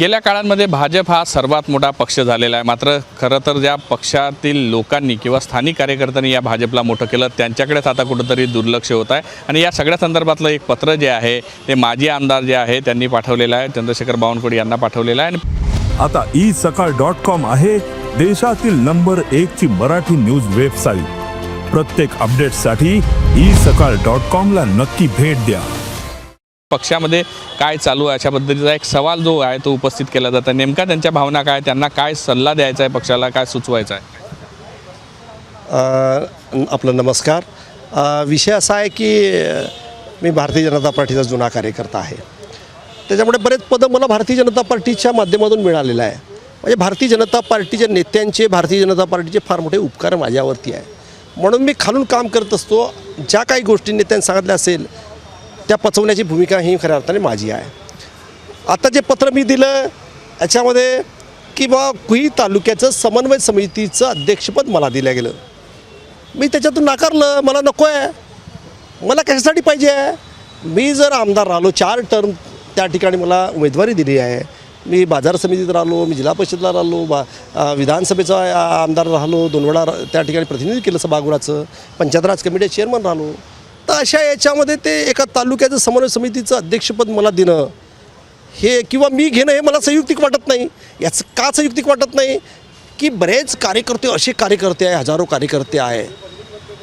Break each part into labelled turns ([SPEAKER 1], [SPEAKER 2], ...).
[SPEAKER 1] गेल्या काळांमध्ये भाजप हा सर्वात मोठा पक्ष झालेला आहे. मात्र खरं तर ज्या पक्षातील लोकांनी किंवा स्थानिक कार्यकर्त्यांनी या भाजपला मोठं केलं त्यांच्याकडेच आता कुठंतरी दुर्लक्ष होत आहे. आणि या सगळ्या संदर्भातलं एक पत्र जे आहे ते माजी आमदार जे आहे त्यांनी पाठवलेलं आहे. चंद्रशेखर बावनकुळे यांना पाठवलेलं आहे. आणि
[SPEAKER 2] आता ई सकाळ डॉट कॉम आहे देशातील नंबर एक ची मराठी न्यूज वेबसाईट प्रत्येक अपडेटसाठी ई सकाळ डॉट कॉमला नक्की भेट द्या.
[SPEAKER 1] पक्षामध्ये काय चालू आहे अशा पद्धतीचा एक सवाल जो आहे तो उपस्थित केला जातो. नेमका त्यांच्या भावना काय त्यांना काय सल्ला द्यायचा आहे पक्षाला काय सुचवायचा आहे?
[SPEAKER 3] आपलं नमस्कार. विषय असा आहे की मी भारतीय जनता पार्टीचा जुना कार्यकर्ता आहे. त्याच्यामुळे बरेच पदं मला भारतीय जनता पार्टीच्या माध्यमातून मिळालेलं आहे. म्हणजे भारतीय जनता पार्टीच्या नेत्यांचे भारतीय जनता पार्टीचे फार मोठे उपकार माझ्यावरती आहे. म्हणून मी खालून काम करत असतो. ज्या काही गोष्टी नेत्यांनी सांगितल्या असेल त्या पचवण्याची भूमिका ही खऱ्या अर्थाने माझी आहे. आता जे पत्र मी दिलं याच्यामध्ये की बा कुई तालुक्याचं समन्वय समितीचं अध्यक्षपद मला दिलं गेलं. मी त्याच्यातून नाकारलं मला नको आहे मला कशासाठी पाहिजे? आहे मी जर आमदार राहिलो चार टर्म त्या ठिकाणी मला उमेदवारी दिली आहे. मी बाजार समितीत राहिलो मी जिल्हा परिषदला राहिलो बा विधानसभेचा आमदार राहिलो दोन वेळा र- त्या ठिकाणी प्रतिनिधी केलं सभागृहाचं पंचायत राज कमिटी चेअरमन राहिलो. अशा याच्यामध्ये ते एका तालुक्याचं समन्वय समितीचं अध्यक्षपद मला देणं हे किंवा मी घेणं हे मला संयुक्तिक वाटत नाही. याचं का संयुक्तिक वाटत नाही? की बरेच कार्यकर्ते असे कार्यकर्ते आहे हजारो कार्यकर्ते आहे.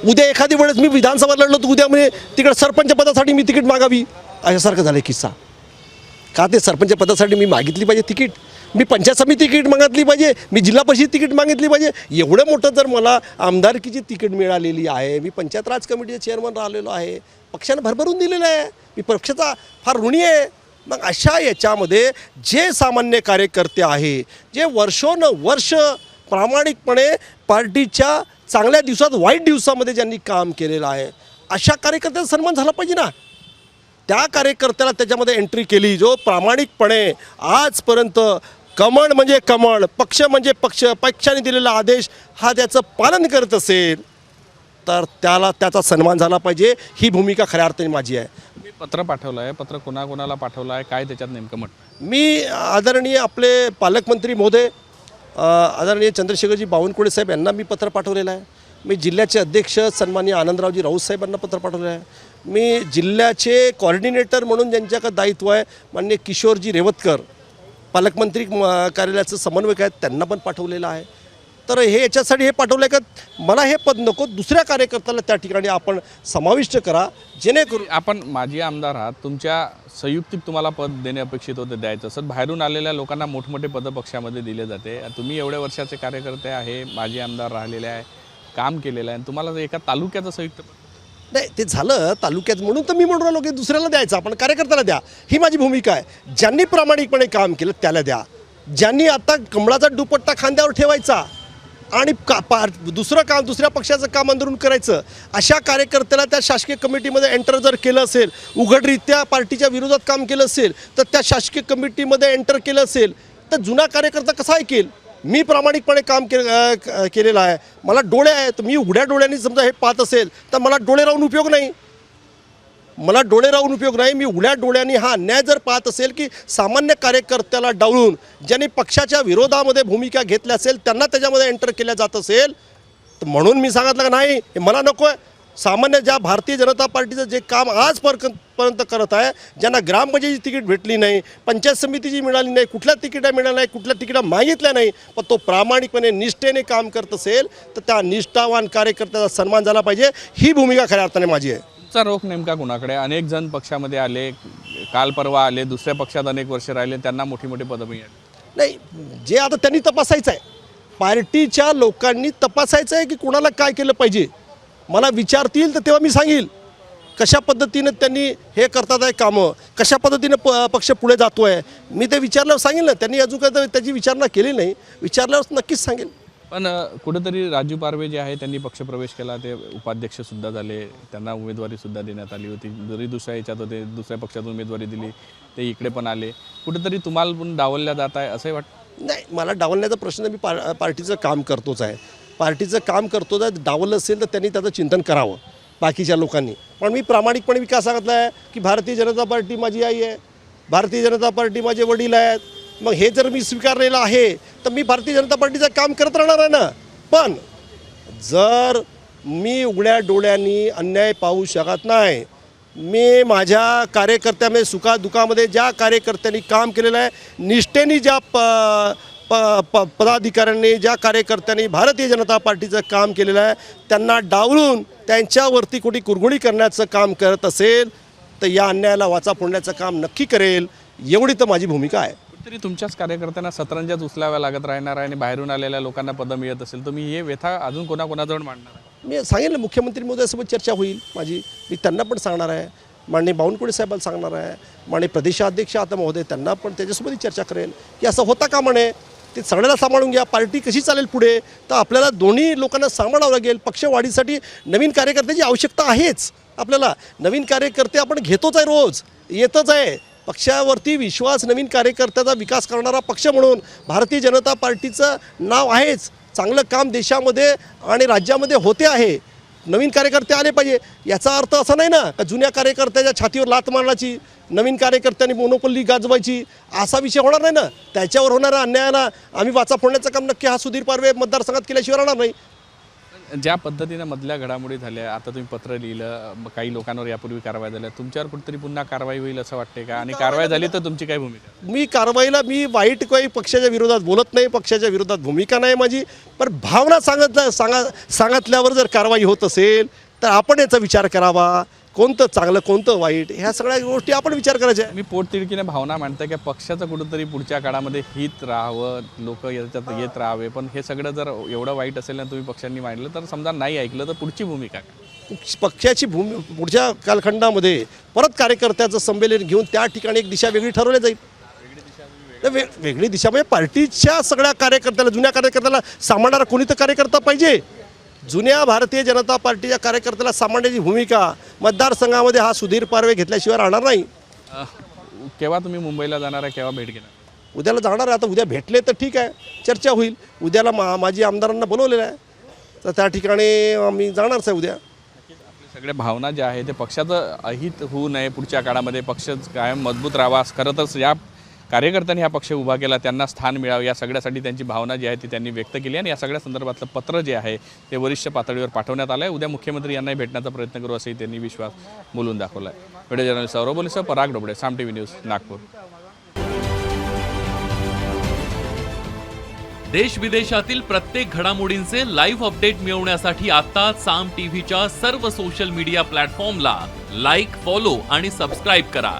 [SPEAKER 3] उद्या एखादी वेळेस मी विधानसभा लढलो तर उद्या म्हणजे तिकडे सरपंच पदासाठी मी तिकीट मागावी. अशासारखं झालं किस्सा. का ते सरपंच पदासाठी मी मागितली पाहिजे तिकीट? मी पंचायत समिती तिकीट मागितली पाहिजे मी जिल्हा परिषद तिकीट मागितली पाहिजे. एवढं मोठं जर मला आमदारकीची तिकीट मिळालेली आहे मी पंचायत राज कमिटीचे चेअरमन राहिलेलो आहे पक्षानं भरभरून दिलेलं आहे. मी पक्षाचा फार ऋणी आहे. मग अशा याच्यामध्ये जे सामान्य कार्यकर्ते आहे जे वर्षोनवर्ष प्रामाणिकपणे पार्टीच्या चांगल्या दिवसात वाईट दिवसामध्ये ज्यांनी काम केलेलं आहे अशा कार्यकर्त्याचा सन्मान झाला पाहिजे ना. त्या कार्यकर्त्याला त्याच्यामध्ये एंट्री केली जो प्रामाणिकपणे आजपर्यंत कमळ म्हणजे कमळ पक्ष म्हणजे पक्ष पक्षाने दिलेला आदेश हा त्याचं पालन करत असेल तर त्याला त्याचा सन्मान झाला पाहिजे. ही भूमिका खऱ्या अर्थाने माझी आहे.
[SPEAKER 1] मी पत्र पाठवलं आहे पत्र कोणाकोणाला पाठवलं आहे काय त्याच्यात नेमकं म्हटलं
[SPEAKER 3] मी आदरणीय आपले पालकमंत्री महोदय आदरणीय चंद्रशेखरजी बावनकुळे साहेब यांना मी पत्र पाठवलेलं आहे. मी जिल्ह्याचे अध्यक्ष सन्माननीय आनंदरावजी राऊत साहेबांना पत्र पाठवलेलं आहे. मी जिल्ह्याचे कॉर्डिनेटर म्हणून ज्यांच्याकडे दायित्व आहे माननीय किशोरजी रेवतकर पालकमंत्री कार्यालयाचं समन्वयक आहेत त्यांना पण पाठवलेलं आहे. तर हे याच्यासाठी हे पाठवलं आहे का? मला हे पद नको दुसऱ्या कार्यकर्त्याला त्या ठिकाणी आपण समाविष्ट करा जेणेकरून
[SPEAKER 1] आपण माजी आमदार आहात तुमच्या संयुक्तिक तुम्हाला पद देणे अपेक्षित होते द्यायचं. असं बाहेरून आलेल्या लोकांना मोठमोठे पद पक्षामध्ये दिले जाते. तुम्ही एवढ्या वर्षाचे कार्यकर्ते आहे माजी आमदार राहिलेले आहे काम केलेलं आहे आणि तुम्हाला एका तालुक्याचं संयुक्त पद
[SPEAKER 3] नाही ते झालं तालुक्यात म्हणून तर मी म्हणून राहिलो की दुसऱ्याला द्यायचं. आपण कार्यकर्त्याला द्या. ही माझी भूमिका आहे. ज्यांनी प्रामाणिकपणे काम केलं त्याला द्या. ज्यांनी आता कमळाचा दुपट्टा खांद्यावर ठेवायचा आणि का पा दुसरं काम दुसऱ्या पक्षाचं काम अंदरून करायचं अशा कार्यकर्त्याला त्या शासकीय कमिटीमध्ये एंटर जर केलं असेल उघडरित्या पार्टीच्या विरोधात काम केलं असेल तर त्या शासकीय कमिटीमध्ये एंटर केलं असेल तर जुना कार्यकर्ता कसा ऐकेल? मी प्रामाणिकपणे काम के केलेलं आहे. मला डोळे आहेत. मी उघड्या डोळ्यांनी समजा हे पाहत असेल तर मला डोळे राहून उपयोग नाही. मला डोळे राहून उपयोग नाही. मी उघड्या डोळ्यांनी हा अन्याय जर पाहत असेल की सामान्य कार्यकर्त्याला डावळून ज्यांनी पक्षाच्या विरोधामध्ये भूमिका घेतल्या असेल त्यांना त्याच्यामध्ये एंटर केल्या जात असेल तर म्हणून मी सांगितलं का नाही? हे मला नको आहे सामान्य ज्या भारतीय जनता पार्टीचं जे काम आजपर्यंत पर्यंत करत आहे ज्यांना ग्रामपंचायतीची तिकीट भेटली नाही पंचायत समितीची मिळाली नाही कुठल्या तिकिटा मिळाल्या नाही कुठल्या तिकिटा मागितल्या नाही पण तो प्रामाणिकपणे निष्ठेने काम करत असेल तर त्या निष्ठावान कार्यकर्त्याचा सन्मान झाला पाहिजे. ही भूमिका खऱ्या अर्थाने माझी आहे.
[SPEAKER 1] तुमचा रोख नेमका कुणाकडे अनेक जण पक्षामध्ये आले काल परवा आले दुसऱ्या पक्षात अनेक वर्ष राहिले त्यांना मोठी मोठी पदं मिळाली.
[SPEAKER 3] नाही जे आता त्यांनी तपासायचं आहे पार्टीच्या लोकांनी तपासायचं आहे की कुणाला काय केलं पाहिजे? मला विचारतील तर तेव्हा मी सांगेल. कशा पद्धतीनं त्यांनी हे करतात आहे कामं? कशा पद्धतीनं प पक्ष पुढे जातो आहे मी ते विचारल्यावर सांगेल ना. त्यांनी अजून काय त्याची विचारणा केली नाही. विचारल्यावर नक्कीच सांगेल.
[SPEAKER 1] पण कुठेतरी राजू पारवे जे आहे त्यांनी पक्षप्रवेश केला. ते उपाध्यक्ष सुद्धा झाले. त्यांना उमेदवारी सुद्धा देण्यात आली होती. जरी दुसऱ्या याच्यात होते दुसऱ्या पक्षातून उमेदवारी दिली ते इकडे पण आले. कुठेतरी तुम्हाला पण डावलल्या जात आहे असंही वाटतं
[SPEAKER 3] नाही मला डावलण्याचा प्रश्न मी पार पार्टीचं काम करतोच आहे. पार्टीचं काम करतो जर डावलं असेल तर त्यांनी त्याचं चिंतन करावं बाकीच्या लोकांनी. पण मी प्रामाणिकपणे विकास सांगितला आहे की भारतीय जनता पार्टी माझी आई आहे भारतीय जनता पार्टी माझे वडील आहेत मग हे जर मी स्वीकारलेलं आहे तर मी भारतीय जनता पार्टीचं काम करत राहणार आहे ना? पण जर मी उघड्या डोळ्यांनी अन्याय पाहू शकत नाही मी माझ्या कार्यकर्त्यामध्ये सुखादुखामध्ये ज्या कार्यकर्त्यांनी काम केलेलं आहे निष्ठेने ज्या प प प पदाधिकाऱ्यांनी ज्या कार्यकर्त्यांनी भारतीय जनता पार्टीचं काम केलेलं आहे त्यांना डावलून त्यांच्यावरती कुठे कुरघोडी करण्याचं काम करत असेल तर या अन्यायाला वाचा फोडण्याचं काम नक्की करेल एवढी तर माझी भूमिका आहे.
[SPEAKER 1] कुठेतरी तुमच्याच कार्यकर्त्यांना सतरंजाच उचलाव्या लागत राहणार आहे आणि बाहेरून आलेल्या लोकांना पदं मिळत असेल. तुम्ही हे व्यथा अजून कोणाकोणाजवळ मांडणार आहे?
[SPEAKER 3] मी सांगितलं मुख्यमंत्री महोदयासोबत चर्चा होईल माझी. मी त्यांना पण सांगणार आहे. माननीय बावनकुळे साहेबांना सांगणार आहे. माननीय प्रदेशाध्यक्ष आता महोदय त्यांना पण त्याच्यासोबतही चर्चा करेल की असं होता का म्हणे? ते सगळ्याला सांभाळून घ्या. पार्टी कशी चालेल पुढे? तर आपल्याला दोन्ही लोकांना सांभाळावं लागेल. पक्षवाढीसाठी नवीन कार्यकर्त्याची आवश्यकता आहेच आपल्याला. नवीन कार्यकर्ते आपण घेतोच आहे रोज. येतच आहे. पक्षावरती विश्वास नवीन कार्यकर्त्याचा विकास करणारा पक्ष म्हणून भारतीय जनता पार्टीचं नाव आहेच. चांगलं काम देशामध्ये आणि राज्यामध्ये होते आहे. नवीन कार्यकर्ते आले पाहिजे. याचा अर्थ असा नाही ना का जुन्या कार्यकर्त्याच्या छातीवर लात मारण्याची नवीन कार्यकर्त्यांनी मोनोपल्ली गाजवायची असा विषय होणार नाही ना. त्याच्यावर होणाऱ्या अन्यायाला आम्ही वाचा फोडण्याचं काम नक्की हा सुधीर पारवे मतदारसंघात केल्याशिवाय राहणार नाही.
[SPEAKER 1] ज्या पद्धतीनं मधल्या घडामोडी झाल्या आता तुम्ही पत्र लिहिलं मग काही लोकांवर यापूर्वी कारवाई झाल्या तुमच्यावर कुठेतरी पुन्हा कारवाई होईल असं वाटते का? आणि कारवाई झाली तर तुमची काय भूमिका?
[SPEAKER 3] मी कारवाईला मी वाईट काही पक्षाच्या विरोधात बोलत नाही पक्षाच्या विरोधात भूमिका नाही माझी पण भावना सांगत सांगा सांगितल्यावर जर कारवाई होत असेल तर आपण याचा विचार करावा. कोणतं चांगलं कोणतं वाईट ह्या सगळ्या गोष्टी आपण विचार करायच्या.
[SPEAKER 1] मी पोटतिडकीने भावना मांडते की पक्षाचं कुठंतरी पुढच्या काळामध्ये हित राहावं लोक याच्यात येत राहावे. पण हे सगळं जर एवढं वाईट असेल ना तुम्ही पक्षांनी मांडलं तर समजा नाही ऐकलं तर पुढची भूमिका
[SPEAKER 3] पक्षाची भूमी पुढच्या कालखंडामध्ये परत कार्यकर्त्याचं संमेलन घेऊन त्या ठिकाणी एक दिशा वेगळी ठरवली जाईल. तर वे वेगळी दिशा म्हणजे पार्टीच्या सगळ्या कार्यकर्त्याला जुन्या कार्यकर्त्याला सांभाळणारा कोणी तर कार्यकर्ता पाहिजे. जुन्या भारतीय जनता पार्टीच्या कार्यकर्त्याला सांभाळण्याची भूमिका मतदारसंघामध्ये हा सुधीर पारवे घेतल्याशिवाय राहणार नाही.
[SPEAKER 1] केव्हा तुम्ही मुंबईला जाणार आहे केव्हा भेट घेणार?
[SPEAKER 3] उद्याला जाणार आहे. आता उद्या भेटले तर ठीक आहे. चर्चा होईल. उद्याला मा माझी आमदारांना बोलवलेलं आहे. तर त्या ठिकाणी आम्ही जाणारच आहे उद्या.
[SPEAKER 1] सगळ्या भावना ज्या आहे ते पक्षाचं अहित होऊ नये पुढच्या काळामध्ये. पक्ष कायम मजबूत राहावा. खरं तर या कार्यकर्त्यांनी हा पक्ष उभा केला त्यांना स्थान मिळावं या सगळ्यासाठी त्यांची भावना जी आहे ती त्यांनी व्यक्त केली आणि या सगळ्या संदर्भातलं पत्र जे आहे ते वरिष्ठ पातळीवर पाठवण्यात आलं आहे उद्या मुख्यमंत्री यांनाही भेटण्याचा प्रयत्न करू असंही त्यांनी विश्वास बोलून दाखवला आहे video journalist Saurabh बोलीसह Parag Dobale Saam T V news Nagpur.
[SPEAKER 4] देश विदेशातील प्रत्येक घडामोडींचे लाईव्ह अपडेट मिळवण्यासाठी आता साम टीव्हीच्या सर्व सोशल मीडिया प्लॅटफॉर्मला लाईक फॉलो आणि सबस्क्राईब करा.